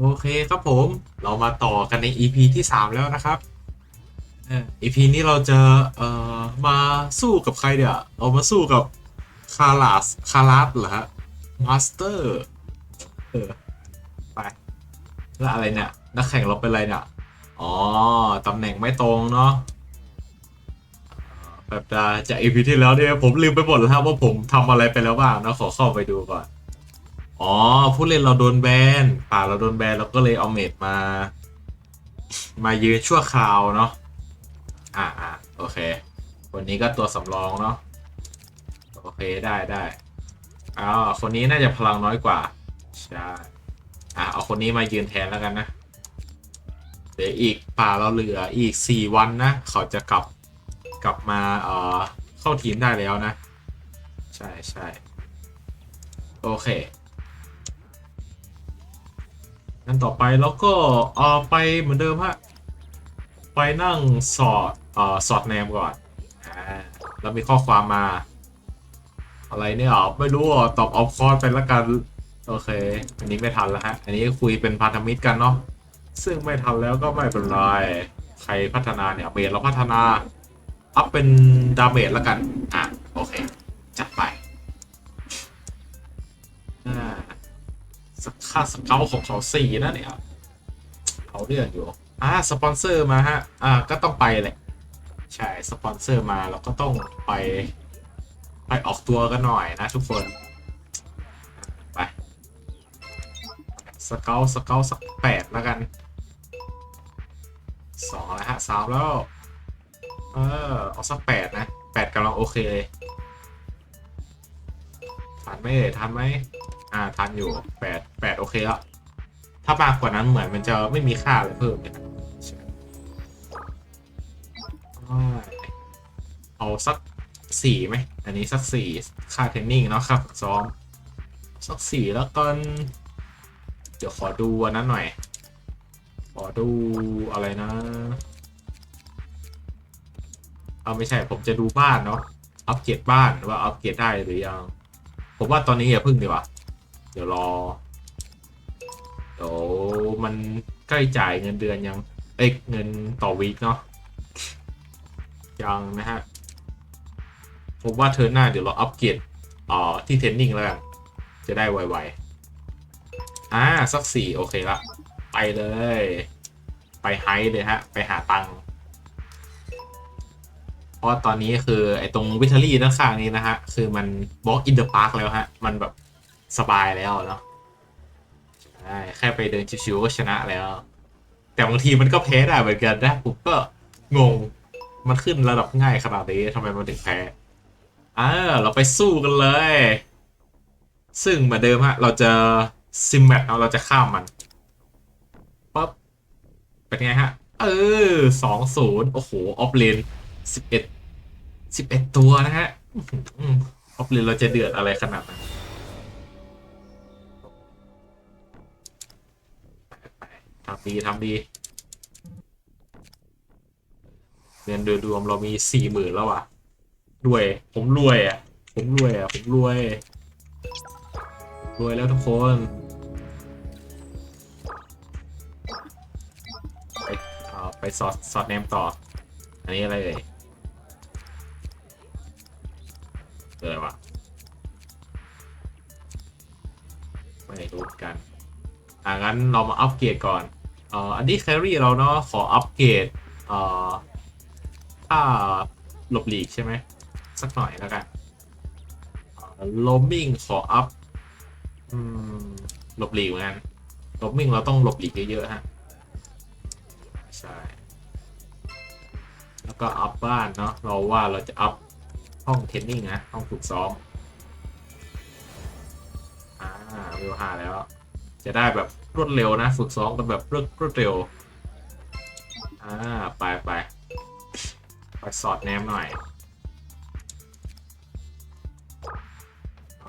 โอเคครับผมเรามาต่อกันใน EP ที่ 3 แล้วนะครับเออ EP นี้เราจะเอ่อมาสู้กับใครเดี๋ยวเรามาสู้กับคาราสคาราสเหรอฮะมาสเตอร์เออไปแล้วอะไรเนี่ยนักแข่งเราเป็นอะไรเนี่ยอ๋อตำแหน่งไม่ตรงเนาะแบบจะจาก EP ที่แล้วเนี่ยผมลืมไปหมดแล้วว่าผมทำอะไรไปแล้วบ้างนะขอเข้าไปดูก่อน อ๋อผู้เล่นเราโดนแบนป่าเราโดนแบนเราก็เลยเอาเมดมา มายืนชั่วคราวเนาะอ่าอ่าโอเค คนนี้ก็ตัวสำรองเนาะโอเคได้ได้อ๋อคนนี้น่าจะพลังน้อยกว่าใช่อะเอาคนนี้มายืนแทนแล้วกันนะเดี๋ยวอีกป่าเราเหลืออีกสี่วันนะ เขาจะกลับกลับมาเอ่อเข้าทีมได้แล้วนะ ใช่ใช่โอเค งั้นต่อไปแล้วก็เอ่อไปเหมือนเดิมฮะไปนั่งสอดเอ่อสอดแนมก่อนอ่าแล้วมีข้อความมา อะไรเนี่ยอะไม่รู้อะตอบออฟคอร์สไปละกันโอเค อันนี้ไม่ทันแล้วฮะ อันนี้คุยเป็นพันธมิตรกันเนาะซึ่งไม่ทันแล้วก็ไม่เป็นไรใครพัฒนาเนี่ยเมจเราพัฒนาอัพเป็นดาเมจแล้วกัน อะ โอเค จัดไป ค่าสเกลของเขาสี่นะเนี่ยเขาเรื่องอยู่ อ่าสปอนเซอร์มาฮะ อ่า ก็ต้องไปแหละ ใช่ สปอนเซอร์มาเราก็ต้องไป ไปออกตัวกันหน่อยนะทุกคน ไป สเกลสเกลสักแปดแล้วกัน สองแล้วฮะสามแล้ว เออ เอาสักแปดนะแปดกำลังโอเคเลยทันไหมเอ่ยทันไหม อ่าทันอยู่แปดแปดโอเคแล้ว ถ้ามากกว่านั้นเหมือนมันจะไม่มีค่าอะไรเพิ่มเลยนะใช่อ่าเอาสักสี่ไหม อันนี้สักสี่ค่าเทรนนิ่งเนาะครับซ้อม สักสี่แล้วกัน เดี๋ยวขอดูอันนั้นหน่อย ขอดูอะไรนะ เอาไม่ใช่ผมจะดูบ้านเนาะ อัปเกรดบ้านว่าอัปเกรดได้หรือยัง ผมว่าตอนนี้อย่าพึ่งดีกว่า เดี๋ยวรอเดี๋ยวมันใกล้จ่ายเงินเดือนยัง เอ้ยเงินต่อวีคเนาะยังนะฮะผมว่าเทอร์หน้าเดี๋ยวเราอัปเกรดอ่อที่เทนนิ่งแล้วกันจะได้ไวๆอ่าสักสี่โอเคละไปเลย ไปไฮเลยฮะ ไปหาตังค์เพราะตอนนี้คือไอ้ตรงวิทเทอรี่ด้านข้างนี้นะฮะ คือมันบล็อกอินเดอะพาร์คแล้วฮะ มันแบบ สบายแล้วเนาะใช่แค่ไปเดินชิวๆก็ชนะแล้ว แต่บางทีมันก็แพ้ได้เหมือนกันนะผมก็งงมันขึ้นระดับง่ายขนาดนี้ทำไมมันถึงแพ้อ่าเราไปสู้กันเลย ซึ่งเหมือนเดิมฮะเราจะซิมแมทเอาเราจะข้ามมันปั๊บเป็นไงฮะ เออสองศูนย์โอ้โห ออฟเลนสิบเอ็ดสิบเอ็ดตัวนะฮะอื้อหือออฟเลนเราจะเดือดอะไรขนาดนั้น ทำดีทำดีเงินโดยรวมเรามีสี่หมื่นแล้วอะรวย ผมรวยอะ ผมรวยอะ ผมรวย รวยแล้วทุกคนไปเอาไปสอดสอดแนมต่อ อันนี้อะไรเอ่ยเกิดอะไรวะไม่รู้กันอ่างั้นเรามาอัปเกรดก่อน อ่ออันนี้แครี่เราเนาะขออัปเกรดเอ่อถ้าหลบหลีกใช่ไหมสักหน่อยแล้วกันโลมมิ่งขออัพหลบหลีกเหมือนกันหลบมิ่งเราต้องหลบหลีกเยอะๆฮะใช่แล้วก็อัพบ้านเนาะเราว่าเราจะอัพห้องเทนนิ่งนะห้องฝึกซ้อมอ่าเวห้าแล้ว จะได้แบบรวดเร็วนะ ฝึกซ้อมกันแบบรวดรวดเร็ว อ่า ไปไปไปสอดแนมหน่อยอ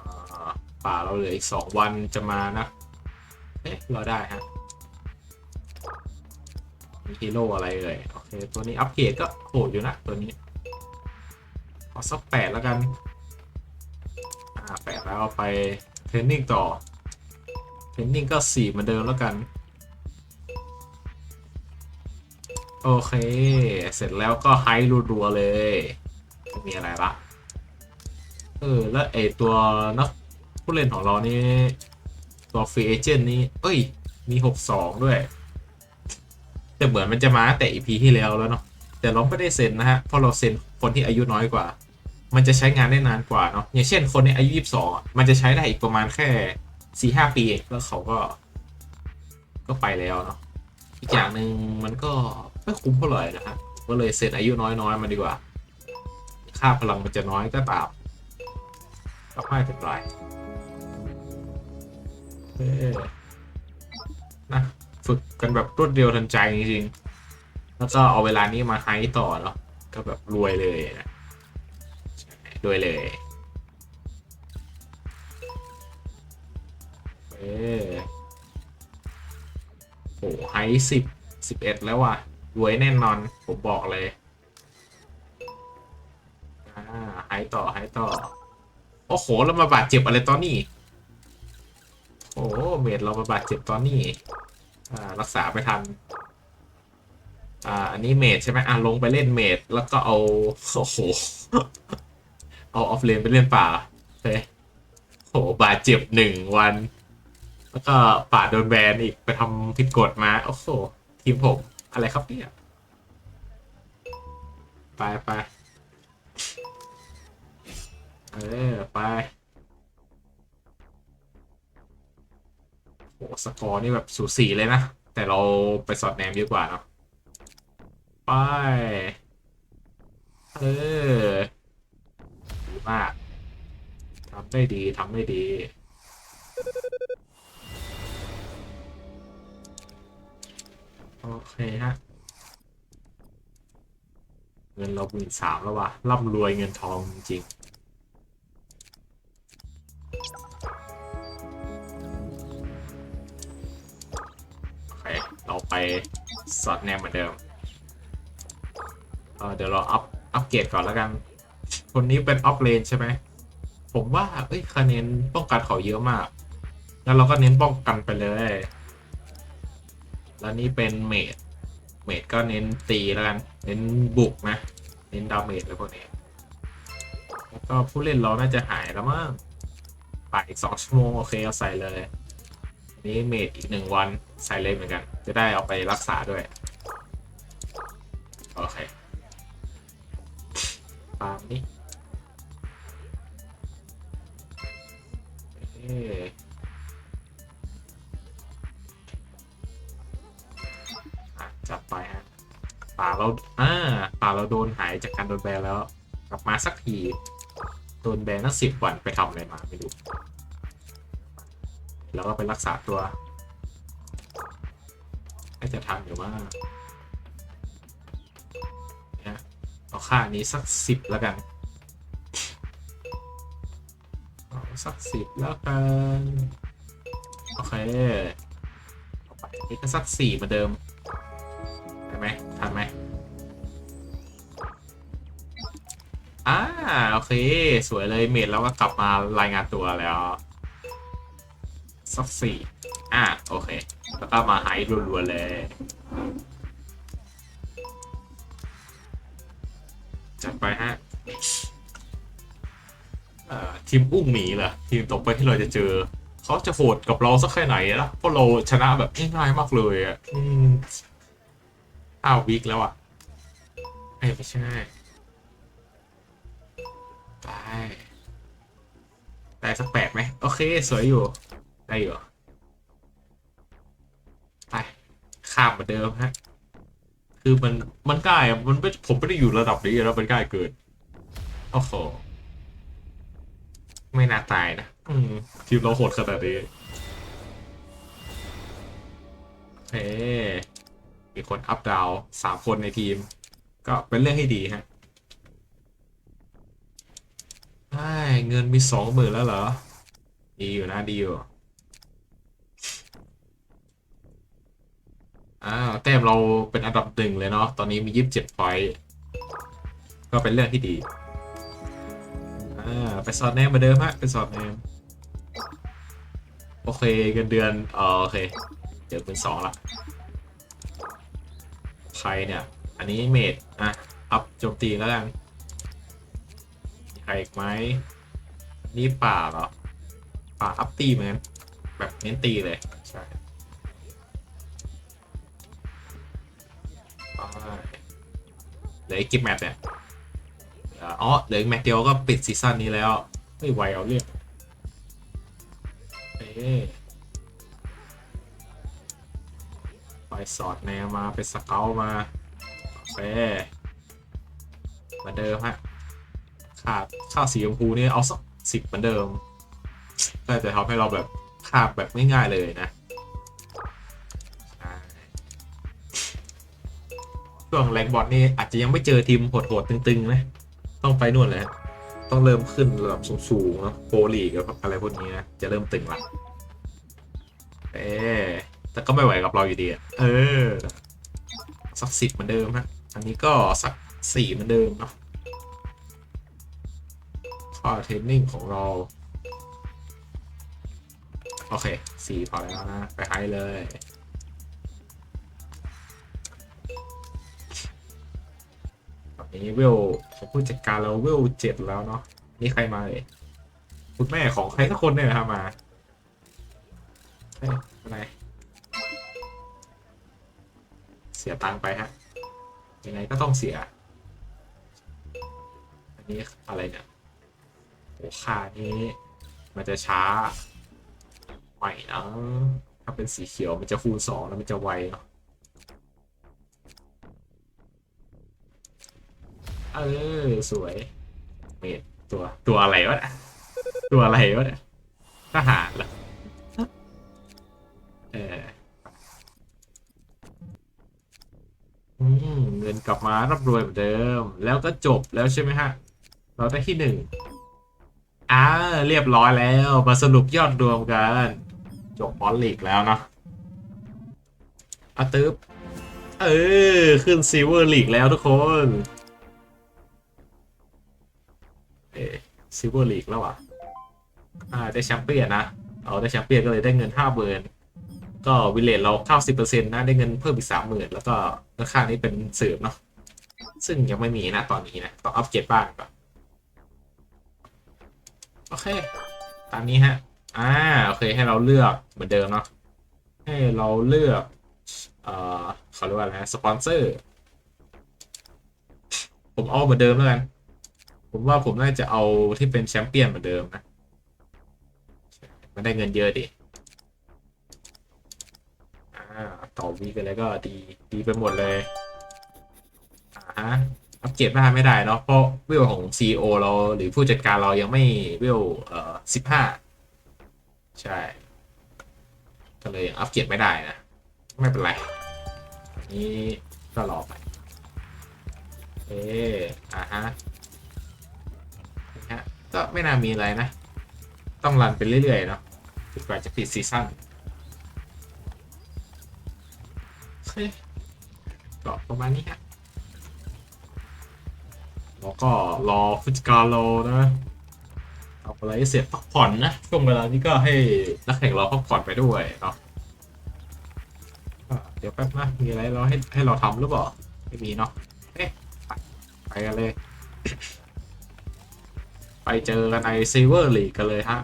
ป่าเราเหลืออีกสองวันจะมานะ เอ๊ะเราได้ฮะมีฮีโร่อะไรเอ่ย โอเค ตัวนี้อัปเกรดก็โหดอยู่นะ ตัวนี้เอสักแปดแล้วกัน อ่าแปดแล้วไปเทรนนิ่งต่อ เพนนิ่งก็สี่เหมือนเดิมแล้วกัน โอเค เสร็จแล้วก็ไฮรัวๆเลยไม่มีอะไรละเออ แล้วไอตัวนักผู้เล่นของเรานี่ตัวฟรีเอเจนต์นี้ เอ้ย มีหกสองด้วย แต่เหมือนมันจะมาแต่อีพีที่แล้วแล้วเนาะแต่เราไม่ได้เซ็นนะฮะเพราะเราเซ็นคนที่อายุน้อยกว่า มันจะใช้งานได้นานกว่าเนาะอย่างเช่นคนในอายุยี่สิบสองมันจะใช้ได้อีกประมาณแค่ 4-5ปีเองแล้วเขาก็ ก็ไปแล้วเนาะอีกอย่างหนึ่งมันก็ไม่คุ้มเท่าไหร่นะฮะก็เลยเซ็นอายุน้อยๆมาดีกว่า ค่าพลังมันจะน้อยก็ตามก็ไม่เป็นไรเออนะฝึกกันแบบรวดเร็วทันใจจริงๆ แล้วก็เอาเวลานี้มาไฮต่อเนาะ ก็แบบรวยเลยนะรวยเลย เออโอ้ไฮสิบสิบเอ็ดแล้วว่ะรวยแน่นอน ผมบอกเลยอ่าไฮต่อไฮต่อ โอ้โหแล้วมาบาดเจ็บอะไรตอนนี้ โอ้เมดเรามาบาดเจ็บตอนนี้ อ่า รักษาไม่ทัน อ่า อันนี้เมดใช่ไหมอ่าลงไปเล่นเมดแล้วก็เอา โอ้โห เอาออฟเลนไปเล่นป่าเฮ้ยโหบาดเจ็บหนึ่งวัน แล้วก็ป่าดโดนแบนอีกไปทำผิดกฎมาโอ้โหทีมผมอะไรครับเนี่ยไปไปเออไปโหสกอร์นี่แบบสูสีเลยนะ แต่เราไปสอดแนมเยอะกว่าเนาะไป เออดีมากทำได้ดีทำได้ดี โอเคฮะ เงินเราหมื่นสามแล้ววะร่ำรวยเงินทองจริงโอเคเราไปสอดแนมเหมือนเดิมเเดี๋ยวเราอัพอัพเกรดก่อนแล้วกัน คนนี้เป็นออฟเลนใช่ไหม ผมว่า เอ้ยคะแนนป้องกันเขาเยอะมาก แล้วเราก็เน้นป้องกันไปเลย แล้วนี่เป็นเมดเมดก็เน้นตีแล้วกัน เน้นบุกนะ เน้นดาเมจอะไรพวกนี้ แล้วก็ผู้เล่นเราน่าจะหายแล้วมั้งป่าอีกสองชั่วโมงโอเคเอาใส่เลยนนี้เมดอีกหนึ่งวันใส่เลยเหมือนกัน จะได้เอาไปรักษาด้วย เราอ่าป่าเราโดนหายจากการโดนแบนแล้ว กลับมาสักที โดนแบนตั้งสิบวันไปทำอะไรมาไม่รู้แล้วก็ไปรักษาตัวน่าจะทันอยู่ว่าเนี่ยเอาค่านี้สักสิบแล้วกันเอาสักสิบแล้วกัน โอเคต่อไปอีก็สักสี่เหมือนเดิม เค สวยเลยเมดแล้วก็กลับมารายงานตัวแล้วสักสี่อ่าโอเค แล้วก็มาหายรัวๆเลย จัดไปฮะเอ่อทีมอุ้งหมีเหรอทีมต่อไปที่เราจะเจอ เขาจะโหดกับเราสักแค่ไหนนะเพราะเราชนะแบบง่ายๆมากเลยอะอ้าววิกแล้วอะ เอ้ไม่ใช่ ไปได้สักแปดไหมโอเค สวยอยู่ ได้อยู่ ไป ข้ามเหมือนเดิมฮะ คือมัน มันใกล้มันไม่ผมไม่ได้อยู่ระดับนี้แล้วมันใกล้เกิน โอ้โห ไม่น่าตายนะ อืม ทีมเราโหดขนาดนี้เฮ้มีคนอัพดาวสามคนในทีม ก็เป็นเรื่องให้ดีฮะ ไอ้เงินมีสองหมื่นแล้วเหรอ ดีอยู่นะดีอยู่อ้าวแต้มเราเป็นอันดับหนึ่งเลยเนาะตอนนี้มียี่สิบเจ็ดพอยต์ก็เป็นเรื่องที่ดีอ่าไปสอดแนมมาเดิมฮะไปสอดแนมโอเคเงินเดือนอ๋อโอเค เดี๋ยวเป็นสองละใครเนี่ย อันนี้เมดอะอัพโจมตีแล้วกัน ครอีกไหมนี่ป่าเหรอ ป่าอัพตีเหมือนแบบเน้นตีเลยใช่เหลืออีกกี่แมตช์เนี่ยอ๋อเหลืออีกแมตช์เดียวก็ปิดซีซั่นนี้แล้ว ไม่ไหวเอาเรื่องเอ๊ไปสอดแนวมา ไปสเกลมาโอเหมือนเดิมฮะาดข้าสีชมพูนี่เอาสักสิบเหมือนเดิมก็จะทำให้เราแบบคาบแบบง่ายๆเลยนะช่วงแรงบอลนี่อาจจะยังไม่เจอทีมโหดๆตึงๆนะต้องไปนู่นแหละต้องเริ่มขึ้นระดับสูงๆเนะโปรลีกับอะไรพวกนี้นะจะเริ่มตึงละเอ๊แต่ก็ไม่ไหวกับเราอยู่ดีเออ สักสิบเหมือนเดิมฮะอันนี้ก็สักสี่เหมือนเดิมเนาะ ข้อเทรนนิ่งของเรา โอเคสี่พอแล้วนะ ไปให้เลย ตอนนี้เวลของผู้จัดการเราเวลเจ็ดแล้วเนาะนี่ใครมาเลยคุณแม่ของใครสักคนเนี่ยนะครับมาเฮ้ยอะไรเสียตังค์ไปฮะยังไงก็ต้องเสีย อันนี้อะไรเนี่ย โอ้ค่านี้ มันจะช้าใหม่นะถ้าเป็นสีเขียวมันจะคูณสองแล้วมันจะไวเนาะเออสวยเมดตัวตัวอะไรวะตัวอะไรวะเนี่ยทหารเหรอเออเงินกลับมารับรวยเหมือนเดิม แล้วก็จบแล้วใช่ไหมฮะ เราได้ที่หนึ่ง อ่าเรียบร้อยแล้วมาสรุปยอดรวมกัน จบบอลลีกแล้วเนาะอาตึ๊บเออ ขึ้นซิลเวอร์ลีกแล้วทุกคนเอซิลเวอร์ลีกแล้วอะอ่าได้แชมเปี้ยนนะเอาได้แชมเปี้ยนก็เลยได้เงินห้าหมื่นก็วิเลจเราเก้าสิบเปอร์เซ็นต์นะได้เงินเพิ่มอีกสามหมื่นแล้วก็ราคานี้เป็นเสริมเนาะซึ่งยังไม่มีนะตอนนี้นะต้องอัปเกรดบ้างก่อน โอเค ตามนี้ฮะ อ่า โอเค ให้เราเลือกเหมือนเดิมเนาะ ให้เราเลือก เอ่อเขาเรียกว่าอะไรสปอนเซอร์ ผมเอาเหมือนเดิมแล้วกัน ผมว่าผมน่าจะเอาที่เป็นแชมเปี้ยนเหมือนเดิมนะ มันได้เงินเยอะดิ อ่า ต่อวีกันแล้วก็ดี ดีไปหมดเลย อ่าฮะ อัปเกรดบ้านไม่ได้เนาะเพราะเวลของ CEO เราหรือผู้จัดการเรายังไม่เวลเอ่อสิบห้าใช่ ก็เลยอัปเกรดไม่ได้นะ ไม่เป็นไรอันนี้ก็รอไป เอออ่าฮะฮะก็ไม่น่ามีอะไรนะ ต้องรันไปเรื่อยๆเนาะจนกว่าจะปิดซีซั่นเคก็ประมาณนี้ฮะ แล้วก็รอผู้จัดการเรานะทำอะไรเสร็จพักผ่อนนะช่วงเวลานี้ก็ให้นักแข่งเราพักผ่อนไปด้วยเนาะเดี๋ยวแป๊บนะมีอะไรเราให้ให้เราทำหรือเปล่าไม่มีเนาะเอ๊ะไปกันเลย ไปเจอกันในซีเวอร์ลีกกันเลยฮะ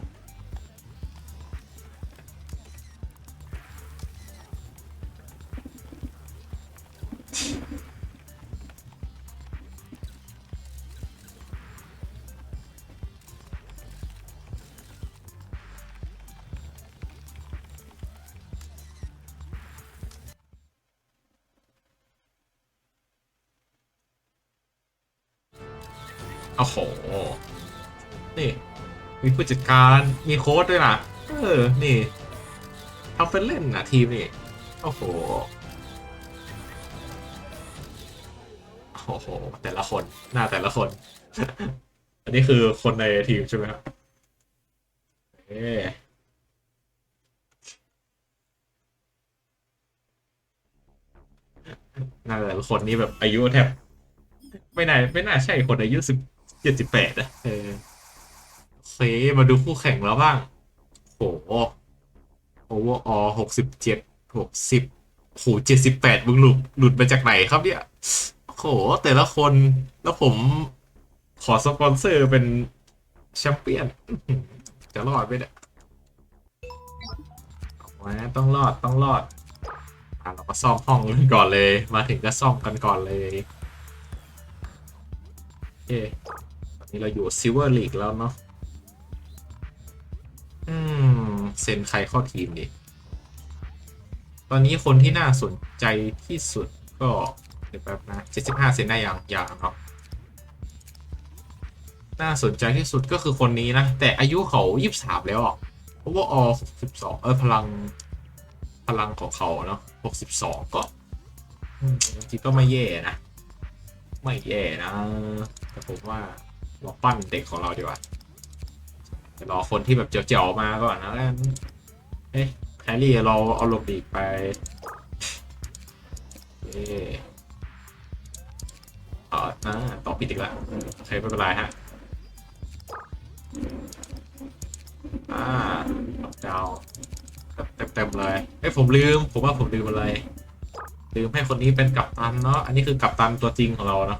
โอ้โห นี่ มีผู้จัดการ มีโค้ดด้วยนะ เออ นี่ทำเป็นเล่นนะทีมนี่ โอ้โห โอ้โห แต่ละคน หน้าแต่ละคน อันนี้คือคนในทีมใช่ไหมครับ เอ๊ะหน้าแต่ละคนนี้แบบอายุแทบไม่น่าไม่น่าใช่คนอายุสิบ เจ็ดสิบแปดอะเออเคมาดูคู่แข่งแล้วบ้าง โหโอเวอร์อหกสิบเจ็ดหกสิบโหเจ็ดสิบแปดมึงหลุดหลุดมาจากไหนครับเนี่ยโหแต่ละคนแล้วผมขอสปอนเซอร์เป็นแชมเปี้ยน จะรอดไหมเนี่ยเอาต้องรอดต้องรอดอะเราก็ซ่อมห้องกันก่อนเลย มาถึงก็ซ่อมกันก่อนเลยโอเค นนี้เราอยู่ซิลเวอร์ลีกแล้วเนาะอืม เซ็นใครเข้าทีมดิ ตอนนี้คนที่น่าสนใจที่สุดก็เดี๋ยวแป๊บนะ75เซ็นได้อย่างอย่างเนาะน่าสนใจที่สุดก็คือคนนี้นะ แต่อายุเขา23แล้วอะเพราะว่าอ62เออพลัง พลังของเขาเนาะ62ก็อืมจริงก็ไม่แย่นะ ไม่แย่นะ แต่ผมว่า เราปั้นเด็กของเราดีกว่าจะรอคนที่แบบเจ๋วๆมาก่อนนะแล้วเอ๊ะแฮร์รี่เราเอาลงดีไปเออ่อ่าต่อปิดอีกแล้วโอเคไม่เป็นไรฮะอ่าล็อกดาวน์เต็มๆเลยเอ้ยผมลืม ผมว่าผมลืมอะไร ลืมให้คนนี้เป็นกัปตันเนาะ อันนี้คือกัปตันตัวจริงของเราเนาะ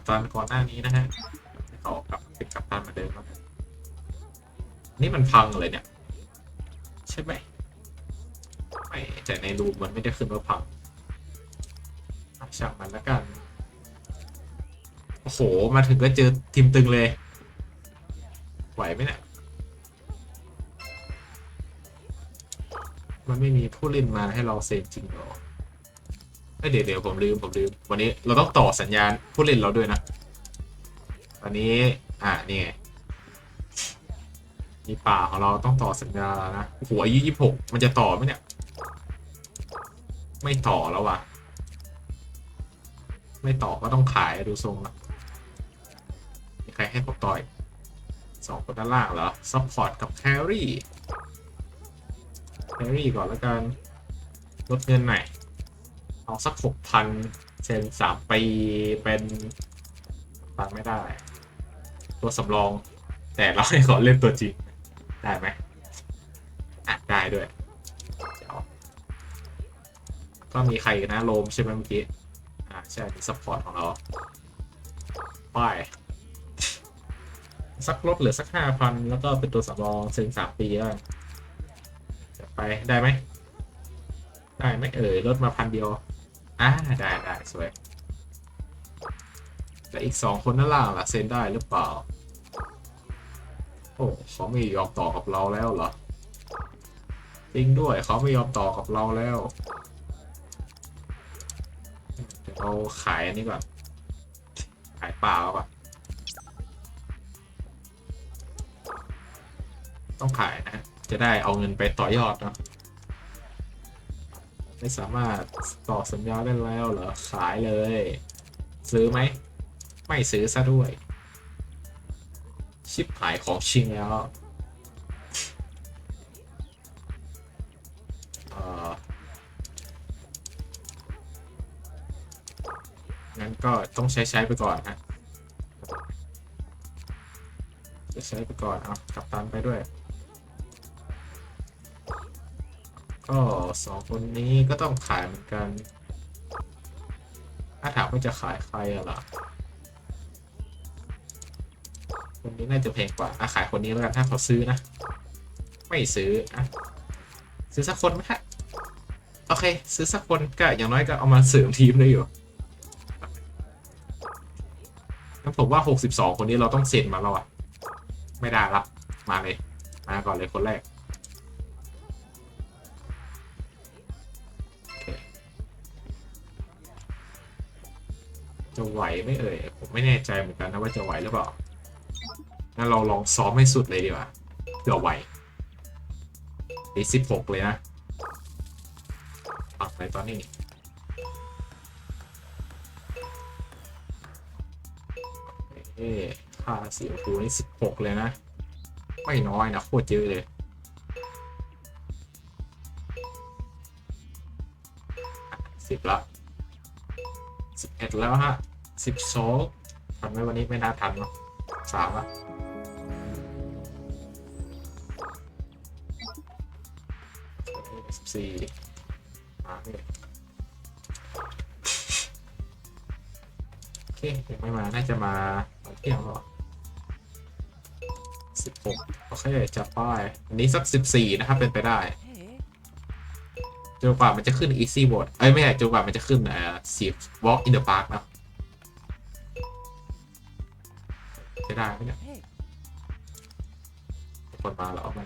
ป็นกัปตันก่อนหน้านี้นะฮะเขากลับเป็นกัปตันเหมือนเดิมครับนี่มันพังเลยเนี่ย ใช่ไหมไม่แต่ในรูมมันไม่ได้ขึ้นว่าพังอะช่างมันแล้วกัน โอ้โห มาถึงก็เจอทีมตึงเลย ไหวไหมเนี่ย มันไม่มีผู้เล่นมาให้เราเซ็นจริงหรอ เอ้ยเดี๋ยวเดี๋ยวผมลืมผมลืม วันนี้เราต้องต่อสัญญาณผู้เล่นเราด้วยนะตอนนี้อ่านี่ไงมีป่าของเราต้องต่อสัญญาแล้วนะหัวยี่ยี่หกมันจะต่อไหมเนี่ย ไม่ต่อแล้ววะไม่ต่อก็ต้องขายดูทรงละมีใครให้ผมต่อยสองคนด้านล่างเหรอซัพพอร์ตกับแครี่แครี่ก่อนแล้วกันลดเงินหน่อย เอาสักหกพันเซนสามปีเป็นฟังไม่ได้ ตัวสำรอง แต่เราให้ขอเล่นตัวจริง ได้ไหมอะ ได้ด้วยก็มีใครนะโลมใช่ไหมเมื่อกี้ อะใช่มีซัพพอร์ตของเราไปสักลดเหลือสักห้าพันแล้วก็เป็นตัวสำรองเซ็นสามปีแล้วกันจะไปได้ไหม ได้ไหมเอ่ยลดมาพันเดียว อ่าได้ได้สวย แต่อีกสองคนนั่นล่างล่ะเซ็นได้หรือเปล่า โอ้เขาไม่ยอมต่อกับเราแล้วเหรอจริงด้วยเขาไม่ยอมต่อกับเราแล้วเดี๋ยวเราขายอันนี้ก่อน ขายเปล่าป่ะต้องขายนะ จะได้เอาเงินไปต่อยอดเนาะ ไม่สามารถต่อสัญญาได้แล้วเหรอ ขายเลย ซื้อไหม ไม่ซื้อซะด้วย ชิปหายของชิงแล้วเอองั้นก็ต้องใช้ใช้ไปก่อนฮะจะใช้ไปก่อน เอา กลับตันไปด้วย ก็สองคนนี้ก็ต้องขายเหมือนกัน ถ้าถามว่าจะขายใครอะล่ะ คนนี้น่าจะแพงกว่าอะขายคนนี้แล้วกันถ้าเขาซื้อนะ ไม่ซื้ออะซื้อสักคนไหมฮะโอเค ซื้อสักคนก็อย่างน้อยก็เอามาเสริมทีมได้อยู่งั้นผมว่า 62 คนนี้เราต้องเซ็นมาแล้วอะไม่ได้ละ มาเลย มาก่อนเลยคนแรก ไหวไม่เอ่ยผมไม่แน่ใจเหมือนกันนะว่าจะไหวหรือเปล่างั้นเราลองซ้อมให้สุดเลยดีกว่าเผื่อไหวดีสิบหกเลยนะปักเลยตอนนี้เอ้ค่าสีชมพูนี่สิบหกเลยนะ ไม่น้อยนะโคตรเยอะเลยสิบละสิบเอ็ดแล้วฮะ สิบสองทันไหมวันนี้ไม่น่าทันเนาะสามละสิบสี่มาเนี่ยโอเคยังไม่มา น่าจะมาเที่ยงหรอสิบหกโอเคจับป้าย อันนี้สักสิบสี่นะครับ เป็นไปได้จนกว่ามันจะขึ้น easy mode เอ้ย ไม่ใช่จนกว่ามันจะขึ้นเอ่อ walk in the park นะ ได้ไหมเนี่ยคนมาแล้วเอาไหม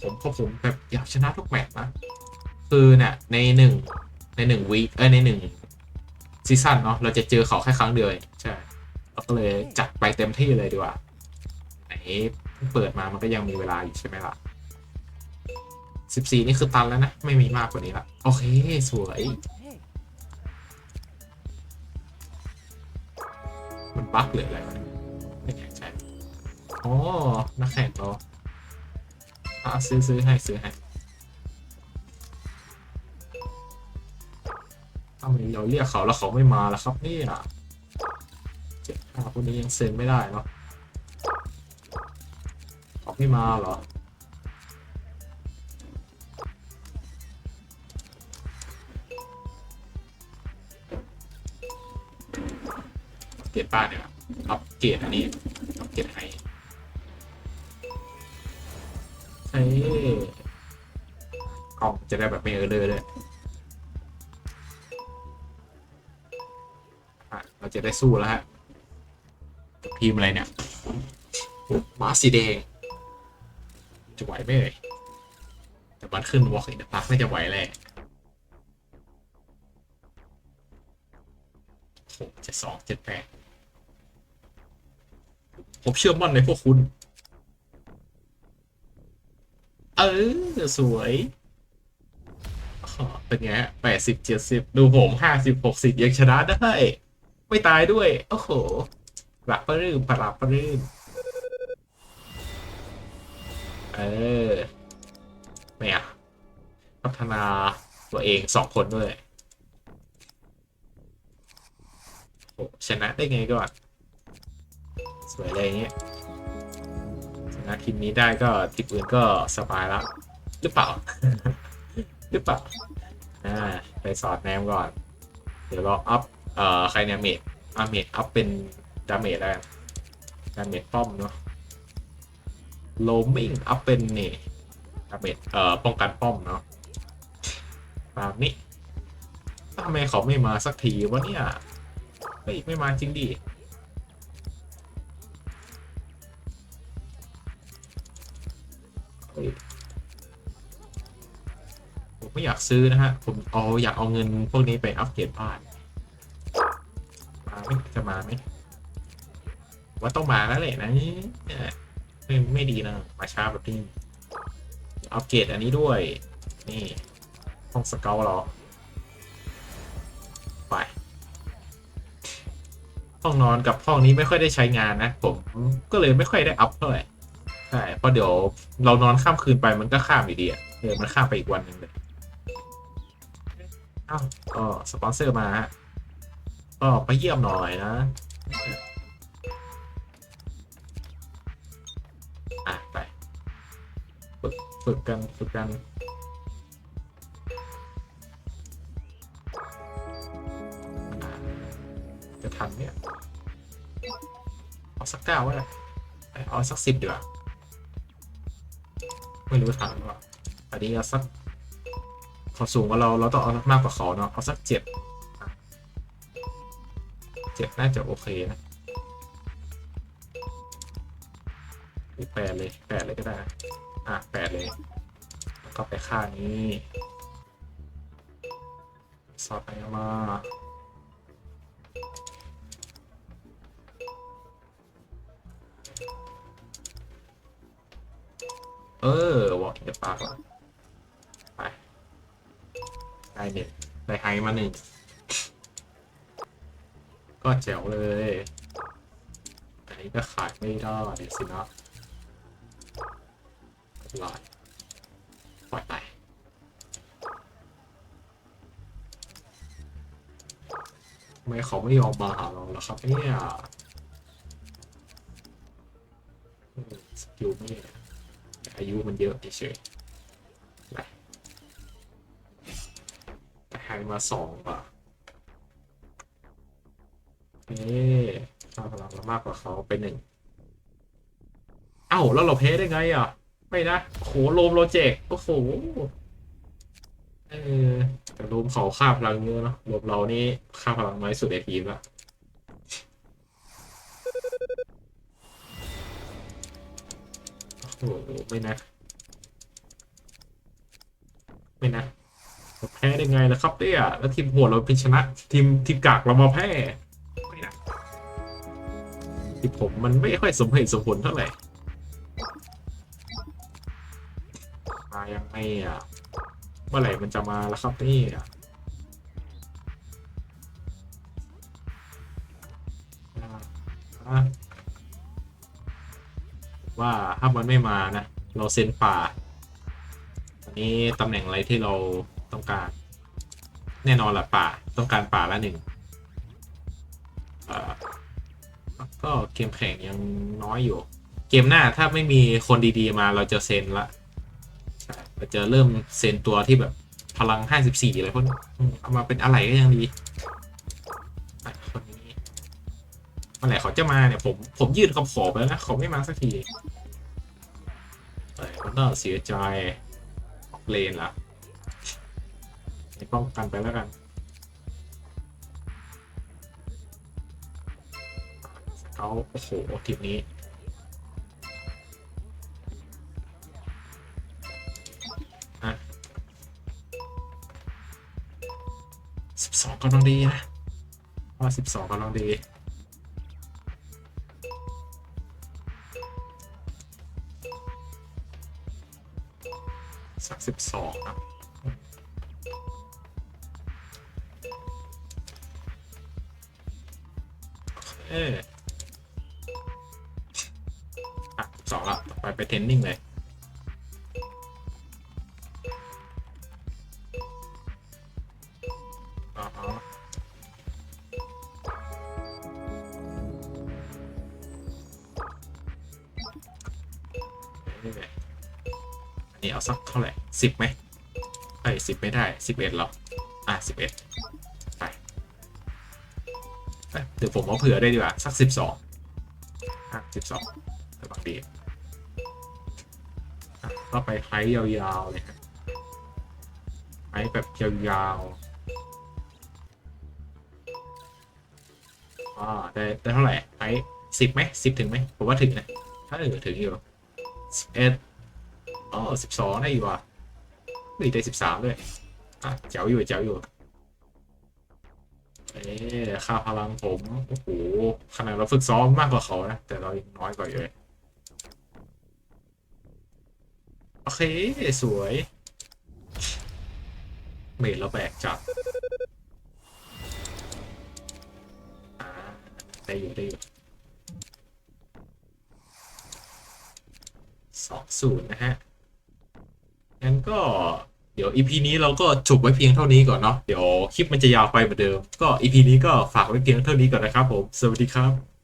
ผมผมผมแบบอยากชนะทุกแมตช์นะ คือเนี่ยในหนึ่งในหนึ่งวีคเอ้ยในหนึ่งซีซั่นเนาะเราจะเจอเขาแค่ครั้งเดียวเองใช่เราก็เลยจัดไปเต็มที่เลยดีกว่าไหนเพิ่งเปิดมามันก็ยังมีเวลาอยู่ใช่ไหมล่ะ สิบสี่นี่คือตันแล้วนะ ไม่มีมากกว่านี้ละโอเค สวย มันบั๊กหรืออะไรไม่แน่ใจอ๋อนักแข่งเราอะซื้อซื้อให้ซื้อให้ถ้ามันเราเรียกเขาแล้วเขาไม่มาล้วครับนี่ยเจ็ดห้าพวกนี้ยังเซ็นไม่ได้เนาะเขาไม่มาเหรอ เกรดบ้านเนี่ยอัปเกรดอันนี้อัปเกรดให้ใช่กล่องจะได้แบบไม่เออเลยเลยเราจะได้สู้แล้วฮะทีมอะไรเนี่ยมาสีแดงจะไหวไหมเอ่ยแต่มันขึ้นวอล์กอินเดอะพาร์คไม่จะไหวแหละโหเจ็ดสองเจ็ดแปด ผมเชื่อมั่นในพวกคุณ เออ สวยอ๋อเป็นไงแปดสิบเจ็ดสิบดูผมห้าสิบหกสิบยังชนะได้ ไม่ตายด้วย โอ้โหปรับปรื้มปรับปรื้มเออไม่อะพัฒนาตัวเองสองคนด้วยชนะได้ไงก่อน สวยเลยอย่างเงี้ยชนะทีมนี้ได้ก็ทีมอื่นก็สบายแล้วหรือเปล่า หรือเปล่าอ่าไปสอดแนมก่อน เดี๋ยวเราอัพเอ่อใครเนี่ยเมดอาเมดอัพเป็นดาเมจแล้วกันดาเมจป้อมเนาะโลมิงอัพเป็นนี่ดาเมจเอ่อป้องกันป้อมเนาะตามนี้ทำไมเขาไม่มาสักทีวะเนี่ยเฮ้ยไม่มาจริงดิ ซื้อนะฮะ ผมเอาอยากเอาเงินพวกนี้ไปอัพเกรดบ้านมาไหมจะมาไหมว่าต้องมาแล้วแหละนะนี่ไม่ไม่ดีนะ มาช้าแบบนี้อัปเกรดอันนี้ด้วย นี่ ห้องสเกลเหรอไป ห้องนอนกับห้องนี้ไม่ค่อยได้ใช้งานนะ ผมก็เลยไม่ค่อยได้อัพเท่าไหร่ใช่เพราะเดี๋ยวเรานอนข้ามคืนไปมันก็ข้ามอยู่ดีอะเออมันข้ามไปอีกวันหนึ่งเลย อ้าวก็สปอนเซอร์มาฮะก็ไปเยี่ยมหน่อยนะอะไปฝึกฝึกกันฝึกกันจะทันเนี่ยเอาสักเก้าไว้เลยเอาสักสิบดีกว่าไม่รู้ทันหรือเปล่าอันนี้เอาสัก เขาสูงกว่าเราเราต้องเอามากกว่าเขาเนาะเอาสักเจ็ดเจ็ดน่าจะโอเคนะแปดเลยแปดเลยก็ได้ อะแปดเลย แล้วก็ไปค่านี้สอดไปมาเออวอล์กเดปากว่ะ ได้เน็ตได้ไฮมาหนึ่งก็แจ๋วเลย อันนี้ก็ขายไม่ได้สินะรอดปล่อยไปทำไมเขาไม่ยอมมาหาเราล่ะครับเนี่ยอยู่ไม่อายุมันเยอะเฉย มาสองป่ะเอ๊ค่าพลังเรามากกว่าเขาไปหนึ่งเอ้าแล้วเราแพ้ได้ไงอะ ไม่นะโหโลมโลเจกโอ้โหเออแต่โลมเขาค่าพลังเยอะเนาะโลมเรานี่ค่าพลังน้อยสุดในทีมละโอ้โหไม่นะ ไม่นะเราแพ้ได้ไงล่ะครับเนี่ยแล้วทีมโหดเราเป็นชนะ ทีมทีมกากเรามาแพ้ไม่นะทีผมมันไม่ค่อยสมเหตุสมผลเท่าไหร่มายังไงอะเมื่อไหร่มันจะมาแล้วครับนี่อะอะว่าถ้ามันไม่มานะ เราเซ็นป่า อันนี้ตำแหน่งอะไรที่เรา ต้องการ แน่นอนละป่า ต้องการป่าละหนึ่งก็เกมแข่งยังน้อยอยู่ เกมหน้าถ้าไม่มีคนดีๆมาเราจะเซ็นละใช่เราจะเริ่มเซ็นตัวที่แบบพลัง 54 อะไรพวกนี้เอามาเป็นอะไรก็ยังดีอะคนนี้เมื่อไหร่เขาจะมาเนี่ยผมผมยื่นคำขอไปแล้วนะเขาไม่มาสักทีเอ้ยก็น่าเสียใจออกเลนละ ไม่ป้องกันไปแล้วกัน เขาโอ้โหทีมนี้สิบสองกำลังดีนะว่าสิบสองกำลังดีสักสิบสองครับ อออะสองละต่อไปไปเทนนิ่งเลยอ่าฮะนี่แหละอันนี้เอาสักเท่าไหร่สิบไหมเอ้ยสิบไม่ได้สิบเอ็ดหรอ อะสิบเอ็ด เอ้ยเดี๋ยวผมเอาเผื่อได้ดีกว่า สักสิบสองอะสิบสองกำลังดีอะก็ไปไฮยาวๆเลยฮะไฮแบบยาวๆอ่าได้ได้เท่าไหร่ไอ้สิบไหมสิบถึงไหมผมว่าถึงนะถ้าเออถึงอยู่สิบเอ็ดอ๋อสิบสองได้อยู่ว่ะนี่ได้สิบสามด้วยอะเจ๋วอยู่เจ๋วอยู่ เอ๊ค่าพลังผมโอ้โหขนาดเราฝึกซ้อมมากกว่าเขานะ แต่เรายังน้อยกว่าอยู่เลยโอเค สวยเมดเราแบกจับได้อยู่ได้อยู่สองศูนย์นะฮะงั้นก็ เดี๋ยว EP นี้เราก็จบไว้เพียงเท่านี้ก่อนเนาะเดี๋ยวคลิปมันจะยาวไปเหมือนเดิม ก็ EP นี้ก็ฝากไว้เพียงเท่านี้ก่อนนะครับผมสวัสดีครับ